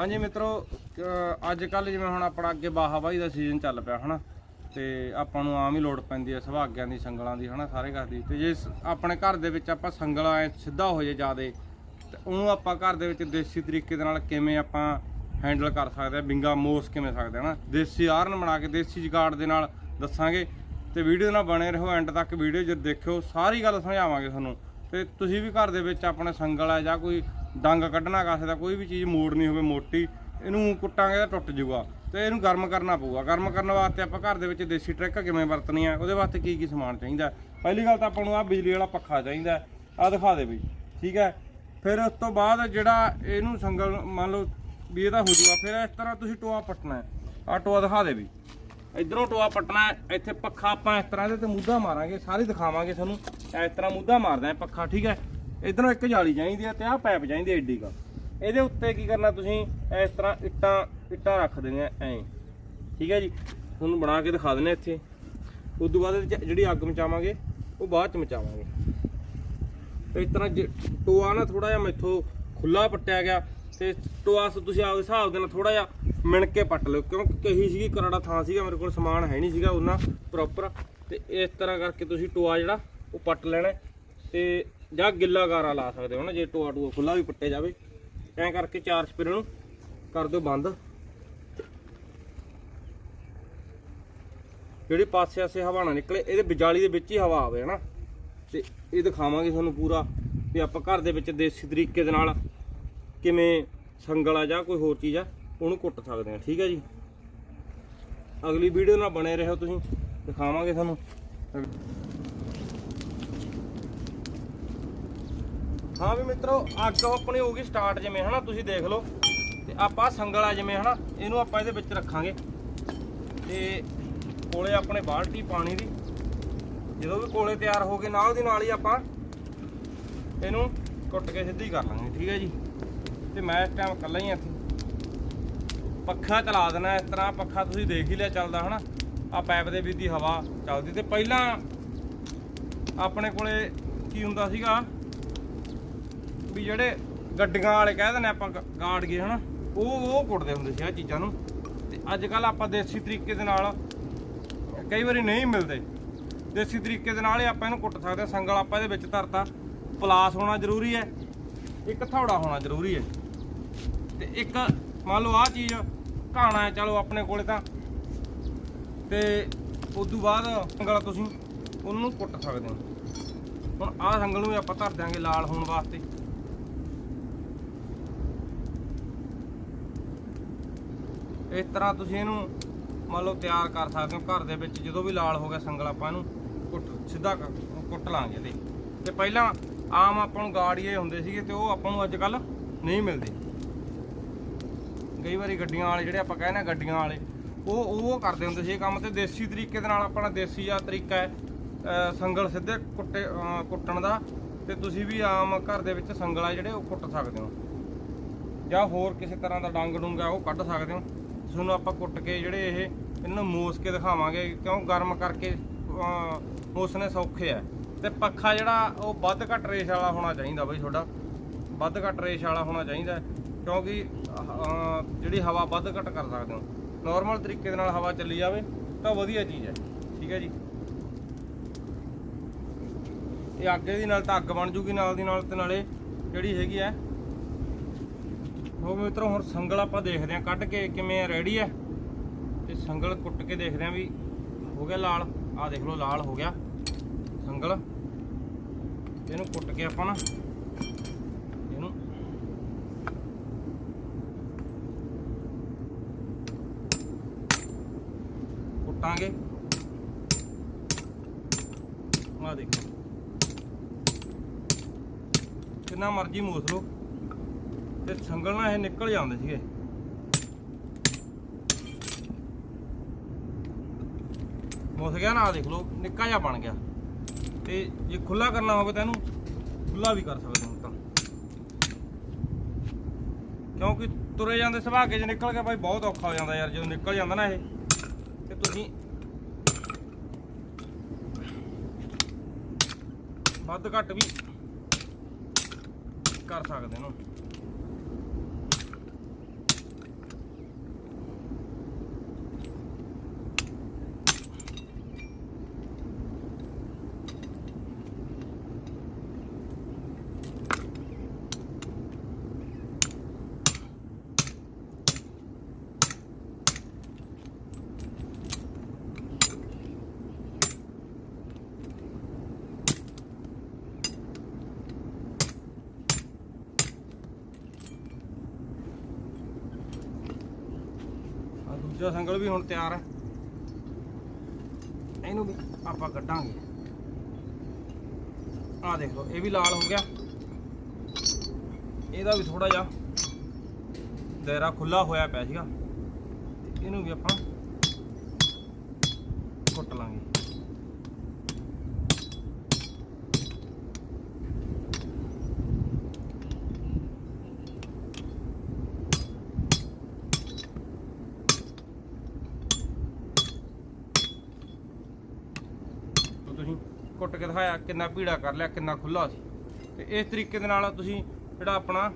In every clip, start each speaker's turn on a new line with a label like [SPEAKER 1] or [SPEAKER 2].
[SPEAKER 1] ਹਾਂਜੀ ਮਿੱਤਰੋ ਅੱਜ ਕੱਲ ਜਿਵੇਂ ਹੁਣ ਆਪਣਾ ਅੱਗੇ ਬਾਹਾਬਾਈ ਦਾ ਸੀਜ਼ਨ ਚੱਲ ਪਿਆ ਹਨਾ, ਤੇ ਆਪਾਂ ਨੂੰ ਆਮ ਹੀ ਲੋੜ ਪੈਂਦੀ ਹੈ ਸੁਭਾਗਿਆਂ ਦੀ, ਸੰਗਲਾਂ ਦੀ ਹਨਾ, ਸਾਰੇ ਘਰ ਦੀ। ਤੇ ਜੇ ਆਪਣੇ ਘਰ ਦੇ ਵਿੱਚ ਆਪਾਂ ਸੰਗਲਾਂ ਐ ਸਿੱਧਾ ਹੋ ਜੇ ਜਿਆਦੇ, ਤੇ ਉਹਨੂੰ ਆਪਾਂ ਘਰ ਦੇ ਵਿੱਚ ਦੇਸੀ ਤਰੀਕੇ ਦੇ ਨਾਲ ਕਿਵੇਂ ਆਪਾਂ ਹੈਂਡਲ ਕਰ ਸਕਦੇ ਆ, ਬਿੰਗਾ ਮੋਸ ਕਿਵੇਂ ਸਕਦੇ ਆ ਨਾ ਦੇਸੀ ਆਰਨ ਬਣਾ ਕੇ, ਦੇਸੀ ਜਗਾੜ ਦੇ ਨਾਲ ਦੱਸਾਂਗੇ, ਤੇ ਵੀਡੀਓ ਨਾਲ ਬਣੇ ਰਹੋ ਐਂਡ ਤੱਕ ਵੀਡੀਓ ਜੇ ਦੇਖਿਓ, ਸਾਰੀ ਗੱਲ ਸਮਝਾਵਾਂਗੇ ਤੁਹਾਨੂੰ। ਤੇ ਤੁਸੀਂ ਵੀ ਘਰ ਦੇ ਵਿੱਚ ਆਪਣੇ ਸੰਗਲ ਆ ਜਾਂ ਕੋਈ ਡੰਗ ਕੱਢਣਾ ਕਾਸੇ ਦਾ, ਕੋਈ ਵੀ ਚੀਜ਼ ਮੋੜਨੀ ਹੋਵੇ ਮੋਟੀ, ਇਹਨੂੰ ਕੁੱਟਾਂਗੇ ਤਾਂ ਟੁੱਟ ਜਾਊਗਾ। ਤੇ ਇਹਨੂੰ ਗਰਮ ਕਰਨਾ ਪਊਗਾ। ਗਰਮ ਕਰਨ ਵਾਸਤੇ ਆਪਾਂ ਘਰ ਦੇ ਵਿੱਚ ਦੇਸੀ ਟ੍ਰਿਕ ਕਿਵੇਂ ਵਰਤਣੀ ਆ, ਉਹਦੇ ਵਾਸਤੇ ਕੀ ਕੀ ਸਮਾਨ ਚਾਹੀਦਾ ਪਹਿਲੀ ਗੱਲ ਤਾਂ ਆਪਾਂ ਨੂੰ ਆ ਬਿਜਲੀ ਵਾਲਾ ਪੱਖਾ ਚਾਹੀਦਾ ਆ ਦਿਖਾ ਦੇ ਬਈ, ਠੀਕ ਹੈ? ਫਿਰ ਉਸ ਤੋਂ ਬਾਅਦ ਜਿਹੜਾ ਇਹਨੂੰ ਸੰਗਲ, ਮੰਨ ਲਓ ਵੀ ਇਹਦਾ ਹੋ ਜਾਊਗਾ ਫਿਰ ਇਸ ਤਰ੍ਹਾਂ ਤੁਸੀਂ ਟੋਆ ਪੱਟਣਾ ਹੈ। ਆ ਟੋਆ ਦਿਖਾ ਦੇ ਵੀ ਇਧਰੋਂ ਟੋਆ ਪੱਟਣਾ ਇੱਥੇ ਪੱਖਾ ਆਪਾਂ ਇਸ ਤਰ੍ਹਾਂ ਦੇ ਤੇ ਮੁੱਦਾ ਮਾਰਾਂਗੇ, ਸਾਰੇ ਦਿਖਾਵਾਂਗੇ ਤੁਹਾਨੂੰ। ਇਸ ਤਰ੍ਹਾਂ ਮੁੱਦਾ ਮਾਰਦਾ ਹੈ ਪੱਖਾ, ਠੀਕ ਹੈ? ਇਧਰੋਂ ਇੱਕ ਜਾਲੀ ਚਾਹੀਦੀ ਹੈ ਤੇ ਆਹ ਪਾਈਪ ਚਾਹੀਦੀ ਹੈ ਏਡੀ ਕਾ। ਇਹਦੇ ਉੱਤੇ ਕੀ ਕਰਨਾ ਤੁਸੀਂ? ਇਸ ਤਰ੍ਹਾਂ ਇੱਟਾਂ ਇੱਟਾਂ ਰੱਖ ਦੇਣੀਆਂ ਐਂ। ਠੀਕ ਹੈ ਜੀ? ਤੁਹਾਨੂੰ ਬਣਾ ਕੇ ਦਿਖਾ ਦਿੰਦੇ ਇੱਥੇ। ਉਸ ਤੋਂ ਬਾਅਦ ਇਹਦੇ 'ਚ ਜਿਹੜੀ ਅੱਗ ਮਚਾਵਾਂਗੇ, ਉਹ ਬਾਅਦ ਚ ਮਚਾਵਾਂਗੇ। ਤੇ ਇਸ ਤਰ੍ਹਾਂ ਜੇ ਟੋਆ ਨਾ ਥੋੜਾ ਜਿਹਾ ਮੈਥੋਂ ਖੁੱਲਾ ਪੱਟਿਆ ਗਿਆ, ਤੇ ਟੋਆ ਤੁਸੀਂ ਆਪਦੇ ਹਿਸਾਬ ਦੇ ਨਾਲ ਥੋੜਾ ਜਿਹਾ ਮਿਣ ਕੇ ਪੱਟ ਲਿਓ, ਕਿਉਂਕਿ ਕਹੀ ਸੀਗੀ ਕਰਾੜਾ ਥਾਂ ਸੀਗਾ, ਮੇਰੇ ਕੋਲ ਸਮਾਨ ਹੈ ਨਹੀਂ ਸੀਗਾ ਉਹਨਾਂ ਪ੍ਰੋਪਰ ਤੇ ਇਸ ਤਰ੍ਹਾਂ ਕਰਕੇ ਤੁਸੀਂ ਟੋਆ ਜਿਹੜਾ, ਉਹ ਪੱਟ ਲੈਣਾ ਹੈ। ਤੇ ਜਾਂ ਗਿੱਲਾ ਗਾਰਾ ਲਾ ਸਕਦੇ ਹੋ ਨਾ, ਜੇ ਟੋਆ ਟੋਆ ਖੁੱਲਾ ਵੀ ਪੱਟਿਆ ਜਾਵੇ। ਐਂ ਕਰਕੇ ਚਾਰ ਸਪਰੇ ਨੂੰ ਕਰ ਦਿਓ ਬੰਦ। ਜਿਹੜੀ ਪਾਸੇ ਆਸੇ ਹਵਾ ਨਾ ਨਿਕਲੇ, ਇਹਦੇ ਵਿਚਾਲੀ ਦੇ ਵਿੱਚ ਹੀ ਹਵਾ ਆਵੇ, ਹਨਾ? ਤੇ ਇਹ ਦਿਖਾਵਾਂਗੇ ਤੁਹਾਨੂੰ ਪੂਰਾ ਵੀ ਆਪਾਂ ਘਰ ਦੇ ਵਿੱਚ ਦੇਸੀ ਤਰੀਕੇ ਦੇ ਨਾਲ ਕਿਵੇਂ ਸੰਗਲ ਆ ਜਾਂ ਕੋਈ ਹੋਰ ਚੀਜ਼ ਆ, ਉਹਨੂੰ ਕੁੱਟ ਸਕਦੇ ਆ, ਠੀਕ ਹੈ ਜੀ? ਅਗਲੀ ਵੀਡੀਓ ਨਾਲ ਬਣੇ ਰਹੋ ਤੁਸੀਂ, ਦਿਖਾਵਾਂਗੇ ਤੁਹਾਨੂੰ। ਹਾਂ ਵੀ ਮਿੱਤਰੋ, ਅੱਗ ਆਪਣੀ ਹੋ ਗਈ ਸਟਾਰਟ ਜਿਵੇਂ, ਹਨਾ? ਤੁਸੀਂ ਦੇਖ ਲਓ। ਤੇ ਆਪਾਂ ਸੰਗਲ ਆ ਜਿਵੇਂ, ਹਨਾ? ਇਹਨੂੰ ਆਪਾਂ ਇਹਦੇ ਵਿੱਚ ਰੱਖਾਂਗੇ। ਤੇ ਕੋਲੇ ਆਪਣੇ ਬਾਲਟੀ ਪਾਣੀ ਦੀ। ਜਦੋਂ ਵੀ ਕੋਲੇ ਤਿਆਰ ਹੋ ਗਏ ਨਾਲ ਦੀ ਨਾਲ ਹੀ ਆਪਾਂ ਇਹਨੂੰ ਕੁੱਟ ਕੇ ਸਿੱਧੀ ਕਰ ਲਾਂਗੇ, ਠੀਕ ਹੈ ਜੀ? ਤੇ ਮੈਂ ਇਸ ਟਾਈਮ ਇਕੱਲਾ ਹੀ ਆ ਇੱਥੇ। ਪੱਖਾ ਚਲਾ ਦੇਣਾ, ਇਸ ਤਰ੍ਹਾਂ ਪੱਖਾ ਤੁਸੀਂ ਦੇਖ ਹੀ ਲਿਆ ਚੱਲਦਾ, ਹਨਾ? ਆ ਪਾਈਪ ਦੇ ਵਿੱਚ ਦੀ ਹਵਾ ਚੱਲਦੀ। ਤੇ ਪਹਿਲਾਂ ਆਪਣੇ ਕੋਲੇ ਕੀ ਹੁੰਦਾ ਸੀਗਾ? ਵੀ ਜਿਹੜੇ ਗੱਡੀਆਂ ਵਾਲੇ ਕਹਿ ਦਿੰਦੇ ਆਪਾਂ ਗ- ਗਾਰਡ ਗਏ, ਹਨਾ? ਉਹ ਉਹ ਕੁੱਟਦੇ ਹੁੰਦੇ ਸੀ ਆ ਚੀਜ਼ਾਂ ਨੂੰ। ਤੇ ਅੱਜ ਕੱਲ ਆਪਾਂ ਦੇਸੀ ਤਰੀਕੇ ਦੇ ਨਾਲ ਕਈ ਵਾਰੀ ਨਹੀਂ ਮਿਲਦੇ। ਦੇਸੀ ਤਰੀਕੇ ਦੇ ਨਾਲ ਹੀ ਆਪਾਂ ਇਹਨੂੰ ਕੁੱਟ ਸਕਦੇ ਹਾਂ। ਸੰਗਲ ਆਪਾਂ ਇਹਦੇ ਵਿੱਚ ਧਰਤਾ। ਪਲਾਸ ਹੋਣਾ ਜ਼ਰੂਰੀ ਹੈ। ਇੱਕ ਥੌੜਾ ਹੋਣਾ ਜ਼ਰੂਰੀ ਹੈ। ਤੇ ਇੱਕ ਮੰਨ ਲਓ ਆਹ ਚੀਜ਼ ਘਾਣਾ ਹੈ, ਚਲੋ ਆਪਣੇ ਕੋਲੇ ਤਾਂ। ਤੇ ਉਸ ਤੋਂ ਬਾਅਦ ਸੰਗਲ ਤੁਸੀਂ ਉਹਨੂੰ ਕੁੱਟ ਸਕਦੇ ਹੋ। ਹੁਣ ਆਹ ਸੰਗਲ ਨੂੰ ਵੀ ਆਪਾਂ ਧਰ ਦਿਆਂਗੇ ਲਾਲ ਹੋਣ ਵਾਸਤੇ। ਇਸ ਤਰ੍ਹਾਂ ਤੁਸੀਂ ਇਹਨੂੰ ਮੰਨ ਲਓ ਤਿਆਰ ਕਰ ਸਕਦੇ ਹੋ ਘਰ ਦੇ ਵਿੱਚ, ਜਦੋਂ ਵੀ ਲਾਲ ਹੋ ਗਿਆ ਸੰਗਲ ਆਪਾਂ ਇਹਨੂੰ ਕੁੱਟ, ਸਿੱਧਾ ਕੁੱਟ ਲਾਂਗੇ ਇਹਦੇ। ਤੇ ਪਹਿਲਾਂ ਆਮ ਆਪਾਂ ਨੂੰ ਗਾੜੀਏ ਹੁੰਦੇ ਸੀਗੇ ਤੇ ਉਹ ਆਪਾਂ ਨੂੰ ਅੱਜ ਕੱਲ ਨਹੀਂ ਮਿਲਦੇ। ਕਈ ਵਾਰੀ ਗੱਡੀਆਂ ਵਾਲੇ ਜਿਹੜੇ ਆਪਾਂ ਕਹਿੰਦੇ ਗੱਡੀਆਂ ਵਾਲੇ, ਉਹ ਉਹ ਕਰਦੇ ਹੁੰਦੇ ਸੀ ਇਹ ਕੰਮ ਤੇ ਦੇਸੀ ਤਰੀਕੇ ਦੇ ਨਾਲ ਆਪਣਾ ਦੇਸੀ ਆ ਤਰੀਕਾ ਹੈ ਸੰਗਲ ਸਿੱਧੇ ਕੁੱਟੇ ਕੁੱਟਣ ਦਾ ਤੇ ਤੁਸੀਂ ਵੀ ਆਮ ਘਰ ਦੇ ਵਿੱਚ ਸੰਗਲ ਆ ਜਿਹੜੇ ਉਹ ਕੁੱਟ ਸਕਦੇ ਹੋ। ਜਾਂ ਹੋਰ ਕਿਸੇ ਤਰ੍ਹਾਂ ਦਾ ਡੰਗ ਡੁੰਗਾ ਉਹ ਕੱਢ ਸਕਦੇ ਹੋ। ਤੁਹਾਨੂੰ ਆਪਾਂ ਕੁੱਟ ਕੇ ਜਿਹੜੇ ਇਹ ਇਹਨਾਂ ਨੂੰ ਮੋਸ ਕੇ ਦਿਖਾਵਾਂਗੇ ਕਿਉਂ ਗਰਮ ਕਰਕੇ ਅਹ, ਸੌਖੇ ਆ। ਤੇ ਪੱਖਾ ਜਿਹੜਾ ਉਹ ਵੱਧ ਘੱਟ ਰੇਸ ਵਾਲਾ ਹੋਣਾ ਚਾਹੀਦਾ ਬਈ ਤੁਹਾਡਾ। ਵੱਧ ਘੱਟ ਰੇਸ ਵਾਲਾ ਹੋਣਾ ਚਾਹੀਦਾ ਕਿਉਂਕਿ ਜਿਹੜੀ ਹਵਾ ਵੱਧ ਘੱਟ ਕਰ ਸਕਦੇ ਹੋ। ਨਾਰਮਲ ਤਰੀਕੇ ਦੇ ਨਾਲ ਹਵਾ ਚੱਲੀ ਜਾਵੇ ਤਾਂ ਵਧੀਆ ਚੀਜ਼ ਹੈ। ਠੀਕ ਹੈ ਜੀ? ਇਹ ਅੱਗੇ ਦੀ ਨਾਲ ਤਾਂ ਅੱਗ ਬਣ ਜੂਗੀ ਨਾਲ ਦੀ ਨਾਲ ਤੇ ਨਾਲੇ ਜਿਹੜੀ ਹੈਗੀ ਹੈ ਹੋ ਮਿੱਤਰੋ, ਹੁਣ ਸੰਗਲ ਆਪਾਂ ਦੇਖਦੇ ਹਾਂ ਕੱਢ ਕੇ ਕਿਵੇਂ ਰੈਡੀ ਹੈ ਤੇ ਸੰਗਲ ਕੁੱਟ ਕੇ ਦੇਖਦੇ ਹਾਂ ਵੀ ਹੋ ਗਿਆ ਲਾਲ। ਆਹ ਦੇਖ ਲਓ, ਲਾਲ ਹੋ ਗਿਆ ਸੰਗਲ। ਇਹਨੂੰ ਕੁੱਟ ਕੇ ਆਪਾਂ ਨਾ ਇਹਨੂੰ ਕੁੱਟਾਂਗੇ। ਆਹ ਦੇਖੋ ਕਿੰਨਾ ਮਰਜ਼ੀ ਮੋਸ ਲਓ। ਤੇ ਸੰਗਲ ਨਾਲ ਇਹ ਨਿਕਲ ਜਾਂਦੇ ਸੀਗੇ। ਮੁੱਸ ਗਿਆ ਨਾ ਦੇਖ ਲਓ, ਨਿੱਕਾ ਜਿਹਾ ਬਣ ਗਿਆ। ਤੇ ਜੇ ਖੁੱਲਾ ਕਰਨਾ ਹੋਵੇ ਤਾਂ ਇਹਨੂੰ ਖੁੱਲਾ ਵੀ ਕਰ ਸਕਦੇ ਹੋ ਤਾਂ ਕਿਉਂਕਿ ਤੁਰੇ ਜਾਂਦੇ ਸੁਭਾਗੇ ਚ ਨਿਕਲ ਗਿਆ ਭਾਈ ਬਹੁਤ ਔਖਾ ਹੋ ਜਾਂਦਾ ਯਾਰ, ਜਦੋਂ ਨਿਕਲ ਜਾਂਦਾ ਨਾ ਇਹ, ਤੇ ਤੁਸੀਂ ਵੱਧ ਘੱਟ ਵੀ ਕਰ ਸਕਦੇ ਹੋ। ਦੂਜਾ ਸੰਗਲ ਵੀ ਹੁਣ ਤਿਆਰ ਹੈ ਇਹਨੂੰ ਵੀ ਆਪਾਂ ਕੱਢਾਂਗੇ। ਆਹ ਦੇਖ ਲਓ ਇਹ ਵੀ ਲਾਲ ਹੋ ਗਿਆ। ਇਹਦਾ ਵੀ ਥੋੜਾ ਜਿਹਾ ਦਾਇਰਾ ਖੁੱਲਾ ਹੋਇਆ ਪਿਆ ਸੀਗਾ। ਤੇ ਇਹਨੂੰ ਵੀ ਆਪਾਂ ਕੁੱਟ ਲਾਂਗੇ ਤੋ ਤੁਸੀਂ ਕੁੱਟ ਕੇ ਦਿਖਾਇਆ ਕਿੰਨਾ ਭੀੜਾ ਕਰ ਲਿਆ, ਕਿੰਨਾ ਖੁੱਲਾ ਸੀ। ਤੇ ਇਸ ਤਰੀਕੇ ਦੇ ਨਾਲ ਤੁਸੀਂ ਜਿਹੜਾ ਆਪਣਾ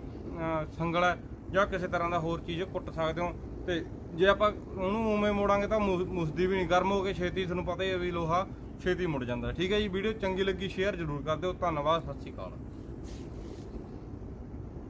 [SPEAKER 1] ਸੰਗਲ ਹੈ ਜਾਂ ਕਿਸੇ ਤਰ੍ਹਾਂ ਦਾ ਹੋਰ ਚੀਜ਼ ਕੁੱਟ ਸਕਦੇ ਹੋ। ਤੇ ਜੇ ਆਪਾਂ ਉਹਨੂੰ ਉਵੇਂ ਮੋੜਾਂਗੇ ਤਾਂ ਮੁਸਦੀ ਵੀ ਨਹੀਂ, ਗਰਮ ਹੋ ਕੇ ਛੇਤੀ ਤੁਹਾਨੂੰ ਪਤਾ ਹੀ ਹੈ ਵੀ ਲੋਹਾ ਛੇਤੀ ਮੁੜ ਜਾਂਦਾ। ਠੀਕ ਹੈ ਜੀ, ਵੀਡੀਓ ਚੰਗੀ ਲੱਗੀ, ਸ਼ੇਅਰ ਜ਼ਰੂਰ ਕਰ ਦਿਓ। ਧੰਨਵਾਦ, ਸਤਿ ਸ਼੍ਰੀ ਅਕਾਲ।